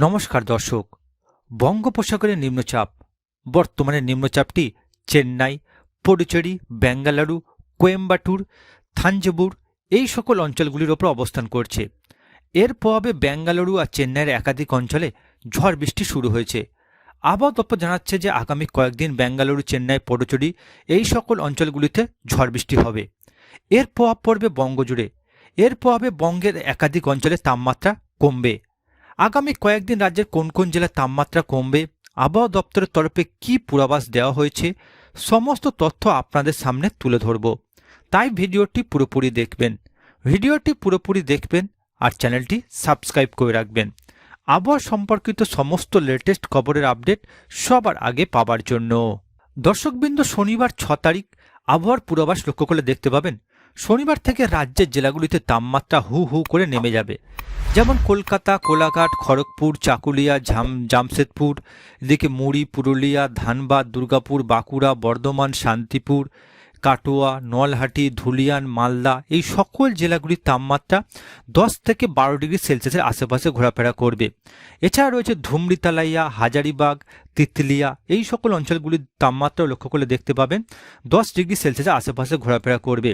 নমস্কার দর্শক। বঙ্গোপসাগরের নিম্নচাপ। বর্তমানে নিম্নচাপটি চেন্নাই, পডুচেরি বেঙ্গালুরু কোয়েম্বাটুর থাঞ্জাভুর এই সকল অঞ্চলগুলির ওপর অবস্থান করছে। এর প্রভাবে বেঙ্গালুরু আর চেন্নাইয়ের একাধিক অঞ্চলে ঝড় বৃষ্টি শুরু হয়েছে। আবহাওয়া দপ্তর জানাচ্ছে যে আগামী কয়েকদিন বেঙ্গালুরু চেন্নাই, পডুচেরি এই সকল অঞ্চলগুলিতে ঝড় বৃষ্টি হবে। এর প্রভাব পড়বে বঙ্গজুড়ে এর প্রভাবে বঙ্গের একাধিক অঞ্চলে তাপমাত্রা কমবে। আগামী কয়েকদিন রাজ্যের কোন কোন জেলার তাপমাত্রা কমবে, আবহাওয়া দপ্তরের তরফে কি পূর্বাভাস দেওয়া হয়েছে, সমস্ত তথ্য আপনাদের সামনে তুলে ধরব। তাই ভিডিওটি পুরোপুরি দেখবেন। ভিডিওটি পুরোপুরি দেখবেন আর চ্যানেলটি সাবস্ক্রাইব করে রাখবেন। আবহাওয়া সম্পর্কিত সমস্ত লেটেস্ট খবরের আপডেট সবার আগে পাওয়ার জন্য। দর্শকবৃন্দ শনিবার ছ তারিখ আবহাওয়ার পূর্বাভাস লক্ষ্য করলে দেখতে পাবেন শনিবার থেকে রাজ্যের জেলাগুলিতে তাপমাত্রা হু হু করে নেমে যাবে। যেমন কলকাতা, কোলাঘাট, খড়গপুর, চাকুলিয়া, ঝাম, জামশেদপুর, এদিকে মুড়ি, পুরুলিয়া, ধানবাদ, দুর্গাপুর, বাঁকুড়া, বর্ধমান, শান্তিপুর, কাটোয়া, নলহাটি, ধুলিয়ান, মালদা এই সকল জেলাগুলির তাপমাত্রা দশ থেকে বারো ডিগ্রি সেলসিয়াসের আশেপাশে ঘোরাফেরা করবে। এছাড়া রয়েছে ধুমরিতালাইয়া, হাজারিবাগ, তিতলিয়া এই সকল অঞ্চলগুলির তাপমাত্রা লক্ষ্য করলে দেখতে পাবেন দশ ডিগ্রি সেলসিয়াসের আশেপাশে ঘোরাফেরা করবে।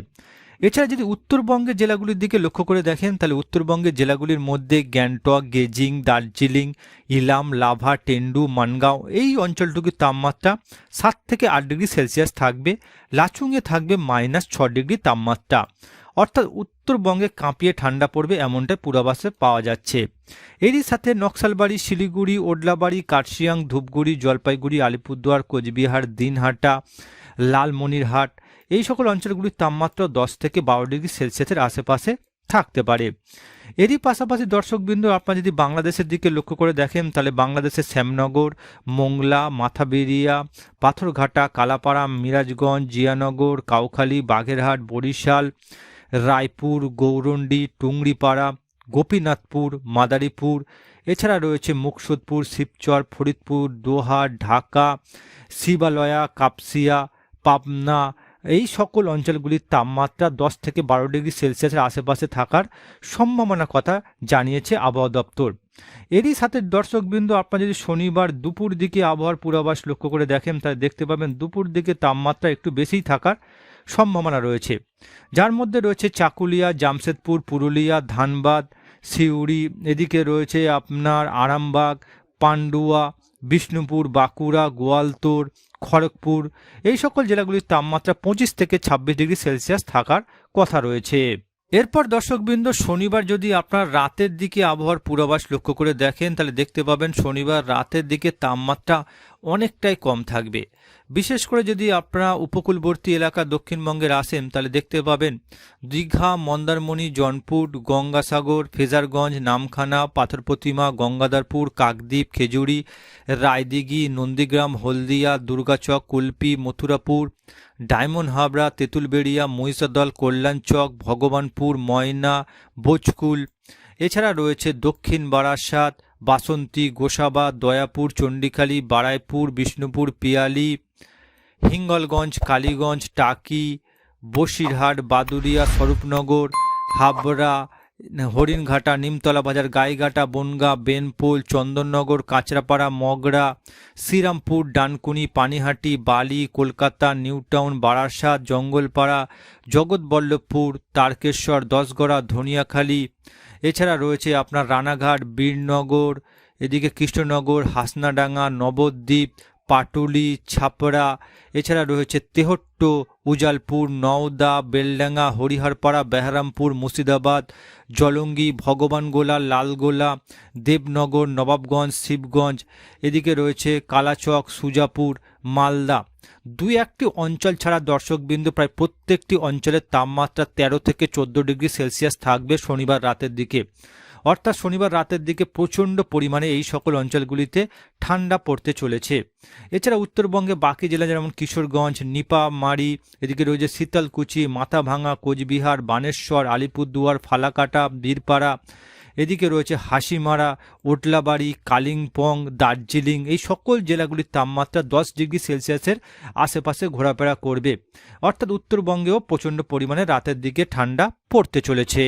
এছাড়া যদি উত্তরবঙ্গের জেলাগুলির দিকে লক্ষ্য করে দেখেন, তাহলে উত্তরবঙ্গের জেলাগুলির মধ্যে গ্যাংটক, গেজিং, দার্জিলিং, ইলাম, লাভা, টেন্ডু, মানগাঁও এই অঞ্চলটুকুর তাপমাত্রা সাত থেকে আট ডিগ্রি সেলসিয়াস থাকবে। লাচুংয়ে থাকবে মাইনাস ছ ডিগ্রি তাপমাত্রা। অর্থাৎ উত্তরবঙ্গে কাঁপিয়ে ঠান্ডা পড়বে এমনটা পূর্বাভাসে পাওয়া যাচ্ছে। এরই সাথে নকশালবাড়ি, শিলিগুড়ি, ওডলাবাড়ি, কার্শিয়াং, ধূপগুড়ি, জলপাইগুড়ি, আলিপুরদুয়ার, কোচবিহার, দিনহাটা, লালমনিরহাট এই সকল অঞ্চলগুলির তাপমাত্রা দশ থেকে বারো ডিগ্রি সেলসিয়াসের আশেপাশে থাকতে পারে। এরই পাশাপাশি দর্শকবৃন্দ, আপনারা যদি বাংলাদেশের দিকে লক্ষ্য করে দেখেন, তাহলে বাংলাদেশের শ্যামনগর, মোংলা, মাথাবেরিয়া, পাথরঘাটা, কালাপাড়া, মিরাজগঞ্জ, জিয়ানগর, কাউখালী, বাগেরহাট, বরিশাল, রায়পুর গৌরণ্ডি টুংরিপাড়া, গোপীনাথপুর, মাদারীপুর, এছাড়া রয়েছে মুকসুদপুর, শিবচর, ফরিদপুর, দোহা, ঢাকা, শিবালয়া, কাপসিয়া, পাবনা এই সকল অঞ্চলগুলির তাপমাত্রা দশ থেকে বারো ডিগ্রি সেলসিয়াসের আশেপাশে থাকার সম্ভাবনার কথা জানিয়েছে আবহাওয়া দপ্তর। এরই সাথে দর্শকবৃন্দ, আপনারা যদি শনিবার দুপুর দিকে আবহাওয়ার পূর্বাভাস লক্ষ্য করে দেখেন, তাহলে দেখতে পাবেন দুপুর দিকে তাপমাত্রা একটু বেশিই থাকার সম্ভাবনা রয়েছে। যার মধ্যে রয়েছে চাকুলিয়া, জামশেদপুর, পুরুলিয়া, ধানবাদ, সিউড়ি, এদিকে রয়েছে আপনার আরামবাগ, পান্ডুয়া বিষ্ণুপুর, বাঁকুড়া গোয়ালতোড় খড়গপুর, এই সকল জেলাগুলির তাপমাত্রা পঁচিশ থেকে ছাব্বিশ ডিগ্রি সেলসিয়াস থাকার কথা রয়েছে। এরপর দর্শকবৃন্দ, শনিবার যদি আপনার রাতের দিকে আবহাওয়ার পূর্বাভাস লক্ষ্য করে দেখেন, তাহলে দেখতে পাবেন শনিবার রাতের দিকে তাপমাত্রা অনেকটাই কম থাকবে। বিশেষ করে যদি আপনারা উপকূলবর্তী এলাকা দক্ষিণবঙ্গের আসেন, তাহলে দেখতে পাবেন দীঘা, মন্দারমণি, জনপুর, গঙ্গাসাগর, ফেজারগঞ্জ, নামখানা পাথর প্রতিমা গঙ্গাধারপুর, কাকদ্বীপ, খেজুরি, রায়দিঘি, নন্দীগ্রাম, হলদিয়া, দুর্গাচক, কুলপি, মথুরাপুর, ডায়মন্ড হাবড়া, তেঁতুলবেড়িয়া, মহিষাদল, কল্যাণচক, ভগবানপুর, ময়না, ভোজকুল। এছাড়া রয়েছে দক্ষিণ বারাসাত বাসন্তী, গোসাবা, দয়াপুর, চণ্ডীখালী, বারাইপুর, বিষ্ণুপুর, পিয়ালি, হিঙ্গলগঞ্জ, কালীগঞ্জ, টাকি, বসিরহাট বাদুরিয়া স্বরূপনগর, হাবড়া, হরিণঘাটা, নিমতলা বাজার, গাইঘাটা, বনগা, বেনপোল, চন্দননগর, কাঁচরাপাড়া, মগরা, শ্রীরামপুর, ডানকুনি, পানিহাটি, বালি, কলকাতা, নিউটাউন বারাসাত জঙ্গলপাড়া, জগৎবল্লভপুর, তারকেশ্বর, দশগড়া, ধনিয়াখালী এছাড়া রয়েছে আপনার রানাঘাট, বীরনগর, এদিকে কৃষ্ণনগর, হাসনাডাঙ্গা, নবদ্বীপ, পাটুলি, ছাপড়া, এছাড়া রয়েছে তেহট্ট, উজালপুর, নওদা, বেলডাঙ্গা, হরিহরপাড়া, বেহারামপুর, মুর্শিদাবাদ, জলঙ্গি, ভগবানগোলা, লালগোলা, দেবনগর, নবাবগঞ্জ, শিবগঞ্জ, এদিকে রয়েছে কালাচক, সুজাপুর, মালদা। দুই একটি অঞ্চল ছাড়া দর্শকবিন্দু প্রায় প্রত্যেকটি অঞ্চলের তাপমাত্রা তেরো থেকে চোদ্দ ডিগ্রি সেলসিয়াস থাকবে শনিবার রাতের দিকে। অর্থাৎ শনিবার রাতের দিকে প্রচণ্ড পরিমাণে এই সকল অঞ্চলগুলিতে ঠান্ডা পড়তে চলেছে। এছাড়া উত্তরবঙ্গে বাকি জেলা যেমন কিশোরগঞ্জ, নিপা নিপামারি এদিকে রয়েছে শীতলকুচি মাথাভাঙা কোচবিহার, বানেশ্বর, আলিপুরদুয়ার, ফালাকাটা, বীরপাড়া এদিকে রয়েছে হাসিমারা ওটলাবাড়ি কালিম্পং, দার্জিলিং, এই সকল জেলাগুলির তাপমাত্রা দশ ডিগ্রি সেলসিয়াসের আশেপাশে ঘোরাফেরা করবে। অর্থাৎ উত্তরবঙ্গেও প্রচণ্ড পরিমাণে রাতের দিকে ঠান্ডা পড়তে চলেছে।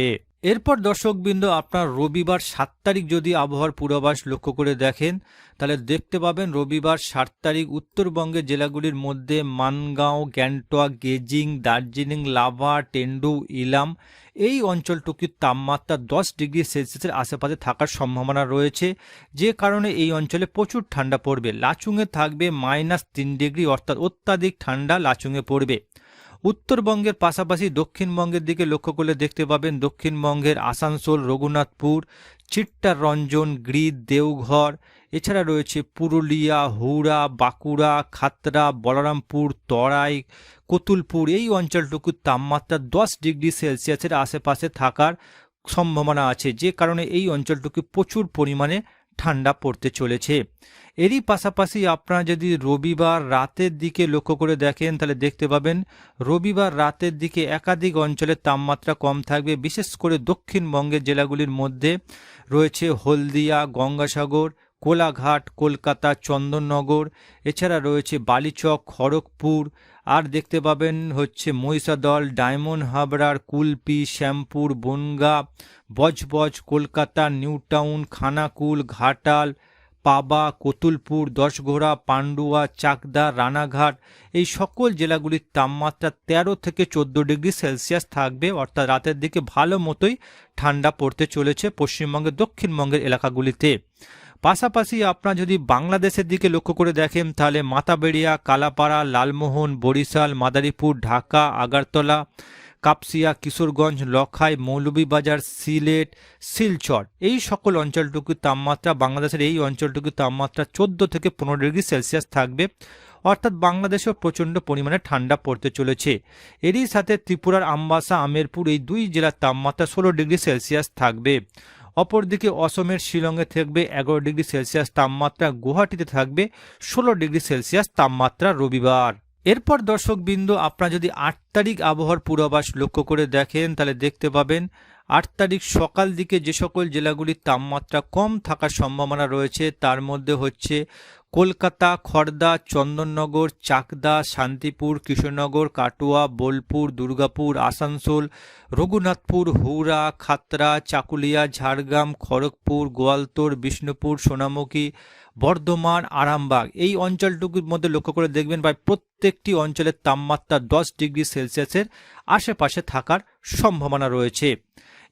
এরপর দর্শকবৃন্দ, আপনার রবিবার সাত তারিখ যদি আবহাওয়ার পূর্বাভাস লক্ষ্য করে দেখেন, তাহলে দেখতে পাবেন রবিবার সাত তারিখ উত্তরবঙ্গের জেলাগুলির মধ্যে মানগাঁও, গ্যাংটক, গেজিং, দার্জিলিং, লাভা, টেন্ডু, ইলাম, এই অঞ্চলটুকুর তাপমাত্রা দশ ডিগ্রি সেলসিয়াসের আশেপাশে থাকার সম্ভাবনা রয়েছে। যে কারণে এই অঞ্চলে প্রচুর ঠান্ডা পড়বে। লাচুঙে থাকবে মাইনাস তিন ডিগ্রি, অর্থাৎ অত্যাধিক ঠান্ডা লাচুঙে পড়বে। উত্তরবঙ্গের পাশাপাশি দক্ষিণবঙ্গের দিকে লক্ষ্য করলে দেখতে পাবেন দক্ষিণবঙ্গের আসানসোল, রঘুনাথপুর চিট্টারঞ্জন গ্রিদ দেওঘর, এছাড়া রয়েছে পুরুলিয়া, হুড়া, বাঁকুড়া, খাতড়া, বলরামপুর, তরাই, কতুলপুর। এই অঞ্চলটুকুর তাপমাত্রা দশ ডিগ্রি সেলসিয়াসের আশেপাশে থাকার সম্ভাবনা আছে, যে কারণে এই অঞ্চলটুকু প্রচুর পরিমাণে ঠান্ডা পড়তে চলেছে। এরই পাশাপাশি আপনারা যদি রবিবার রাতের দিকে লক্ষ্য করে দেখেন, তাহলে দেখতে পাবেন রবিবার রাতের দিকে একাধিক অঞ্চলের তাপমাত্রা কম থাকবে। বিশেষ করে দক্ষিণবঙ্গের জেলাগুলির মধ্যে রয়েছে হলদিয়া, গঙ্গাসাগর কোলাঘাট, কলকাতা, চন্দননগর, এছাড়া রয়েছে বালিচক, খড়গপুর, আর দেখতে পাবেন হচ্ছে মহিষাদল, ডায়মন্ড হাবড়ার, কুলপি, শ্যামপুর, বনগা, বজবজ, কলকাতা, নিউটাউন, খানাকুল, ঘাটাল, পাবা, কতুলপুর দশঘোড়া পান্ডুয়া, চাকদা, রানাঘাট। এই সকল জেলাগুলির তাপমাত্রা তেরো থেকে চোদ্দ ডিগ্রি সেলসিয়াস থাকবে, অর্থাৎ রাতের দিকে ভালো মতোই ঠান্ডা পড়তে চলেছে পশ্চিমবঙ্গের, দক্ষিণবঙ্গের এলাকাগুলিতে। পাশাপাশি আপনারা যদি বাংলাদেশের দিকে লক্ষ্য করে দেখেন, তাহলে মাতাবেড়িয়া, কালাপাড়া, লালমোহন, বরিশাল, মাদারীপুর, ঢাকা, আগারতলা, কাপসিয়া, কিশোরগঞ্জ, লখাই, মৌলভীবাজার, সিলেট, শিলচর, এই সকল অঞ্চলটুকুর তাপমাত্রা, বাংলাদেশের এই অঞ্চলটুকুর তাপমাত্রা চোদ্দ থেকে পনেরো ডিগ্রি সেলসিয়াস থাকবে। অর্থাৎ বাংলাদেশেও প্রচণ্ড পরিমাণে ঠান্ডা পড়তে চলেছে। এরই সাথে ত্রিপুরার আমবাসা, আমেরপুর, এই দুই জেলার তাপমাত্রা ষোলো ডিগ্রি সেলসিয়াস থাকবে। অপরদিকে অসমের শিলংয়ে থাকবে এগারো ডিগ্রি সেলসিয়াস তাপমাত্রা, গুয়াহাটিতে থাকবে ষোলো ডিগ্রি সেলসিয়াস তাপমাত্রা রবিবার। এরপর দর্শকবৃন্দ, আপনারা যদি আট তারিখ আবহাওয়ার পূর্বাভাস লক্ষ্য করে দেখেন, তাহলে দেখতে পাবেন আট তারিখ সকাল দিকে যে সকল জেলাগুলির তাপমাত্রা কম থাকার সম্ভাবনা রয়েছে, তার মধ্যে হচ্ছে কলকাতা খড়দা চন্দননগর, চাকদা, শান্তিপুর কৃষ্ণনগর কাটোয়া, বোলপুর, দুর্গাপুর, আসানসোল, রঘুনাথপুর হুড়া খাতরা, চাকুলিয়া, ঝাড়গ্রাম, খড়গপুর, গোয়ালতোর, বিষ্ণুপুর, সোনামুখী, বর্ধমান, আরামবাগ। এই অঞ্চলটুকুর মধ্যে লক্ষ্য করে দেখবেন ভাই, প্রত্যেকটি অঞ্চলের তাপমাত্রা দশ ডিগ্রি সেলসিয়াসের আশেপাশে থাকার সম্ভাবনা রয়েছে।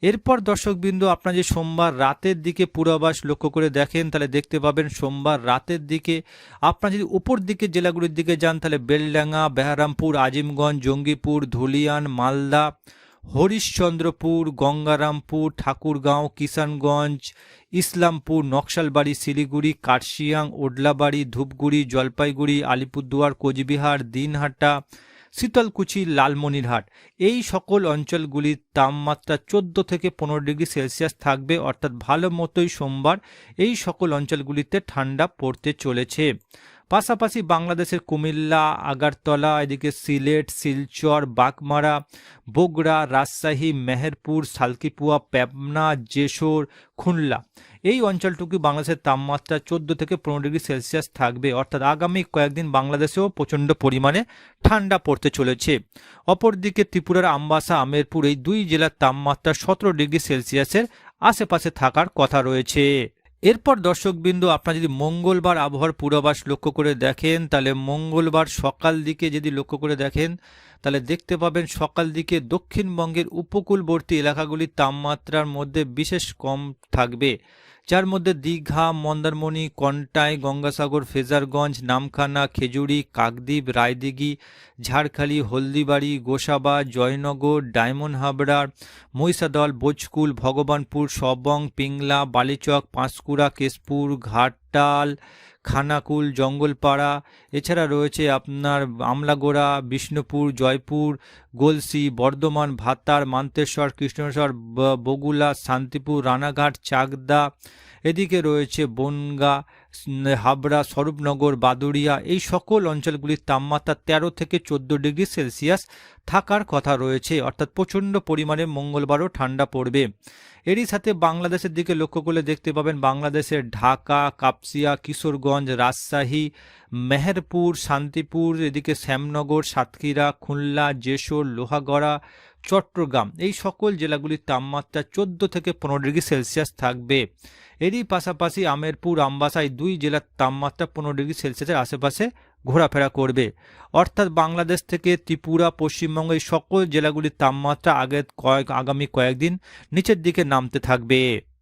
এরপর দর্শকবিন্দু আপনারা যে সোমবার রাতের দিকে পূর্বাভাস লক্ষ্য করে দেখেন, তাহলে দেখতে পাবেন সোমবার রাতের দিকে আপনারা যদি উপর দিকে, জেলাগুলির দিকে যান, তাহলে বেলডাঙ্গা, বেহারামপুর, আজিমগঞ্জ, জঙ্গিপুর, ধুলিয়ান, মালদা, হরিশ্চন্দ্রপুর, গঙ্গারামপুর, ঠাকুরগাঁও, কিষানগঞ্জ, ইসলামপুর, নকশালবাড়ি, শিলিগুড়ি, কার্শিয়াং, ওডলাবাড়ি, ধূপগুড়ি, জলপাইগুড়ি, আলিপুরদুয়ার, কোচবিহার, দিনহাটা শীতলকুচি লালমনিরহাট। এই সকল অঞ্চলগুলির তাপমাত্রা চোদ্দ থেকে পনেরো ডিগ্রি সেলসিয়াস থাকবে, অর্থাৎ ভালো মতোই সোমবার এই সকল অঞ্চলগুলিতে ঠান্ডা পড়তে চলেছে। পাশাপাশি বাংলাদেশের কুমিল্লা, আগারতলা, এদিকে সিলেট, শিলচর, বাগমারা, বগুড়া, রাজশাহী, মেহেরপুর, সালকিপুয়া, পাবনা, যেশোর, খুলনা। এই অঞ্চলটুকু বাংলাদেশের তাপমাত্রা চোদ্দ থেকে পনেরো ডিগ্রি সেলসিয়াস থাকবে। অর্থাৎ আগামী কয়েকদিন বাংলাদেশেও প্রচণ্ড পরিমাণে ঠান্ডা পড়তে চলেছে। অপরদিকে ত্রিপুরার আমবাসা, আমেরপুর এই দুই জেলার তাপমাত্রা সতেরো ডিগ্রি সেলসিয়াসের আশেপাশে থাকার কথা রয়েছে। এরপর দর্শকবিন্দু, আপনারা যদি মঙ্গলবার আবহাওয়ার পূর্বাভাস লক্ষ্য করে দেখেন, তাহলে মঙ্গলবার সকাল দিকে যদি লক্ষ্য করে দেখেন, তাহলে দেখতে পাবেন সকাল দিকে দক্ষিণবঙ্গের উপকূলবর্তী এলাকাগুলির তাপমাত্রার মধ্যে বিশেষ কম থাকবে। যার মধ্যে দীঘা, মন্দারমণি, কন্টাই, গঙ্গাসাগর, ফেজারগঞ্জ, নামখানা, খেজুরি, কাকদ্বীপ, রায়দিঘি, ঝাড়খালি, হলদিবাড়ি, গোসাবা, জয়নগর, ডায়মন্ড হাবড়ার মহিষাদল, বোজকুল, ভগবানপুর, সবং, পিংলা, বালিচক, পাঁশকুড়া, কেশপুর, ঘাটাল, খানাকুল, জঙ্গলপাড়া। এছাড়া রয়েছে আপনার আমলাগোড়া, বিষ্ণুপুর, জয়পুর গলসি, বর্ধমান, ভাতার, মান্তেশ্বর, কৃষ্ণেশ্বর বগুলা, শান্তিপুর, রানাঘাট, চাকদা, এদিকে রয়েছে বনগা হাবড়া, স্বরূপনগর, বাদুড়িয়া, এই সকল অঞ্চলগুলির তাপমাত্রা তেরো থেকে চোদ্দ ডিগ্রি সেলসিয়াস থাকার কথা রয়েছে। অর্থাৎ প্রচণ্ড পরিমাণে মঙ্গলবারও ঠান্ডা পড়বে। এরই সাথে বাংলাদেশের দিকে লক্ষ্য করলে দেখতে পাবেন বাংলাদেশের ঢাকা, কাপসিয়া, কিশোরগঞ্জ, রাজশাহী, মেহেরপুর, শান্তিপুর, এদিকে শ্যামনগর, সাতক্ষীরা, খুলনা, যশোর, লোহাগড়া, চট্টগ্রাম। এই সকল জেলাগুলির তাপমাত্রা চোদ্দ থেকে পনেরো ডিগ্রি সেলসিয়াস থাকবে। এরই পাশাপাশি আমেরপুর আমবাসা এই দুই জেলার তাপমাত্রা পনেরো ডিগ্রি সেলসিয়াসের আশেপাশে ঘোরাফেরা করবে। অর্থাৎ বাংলাদেশ থেকে ত্রিপুরা পশ্চিমবঙ্গের সকল জেলাগুলির তাপমাত্রা আগের কয়েক, আগামী কয়েকদিন নিচের দিকে নামতে থাকবে।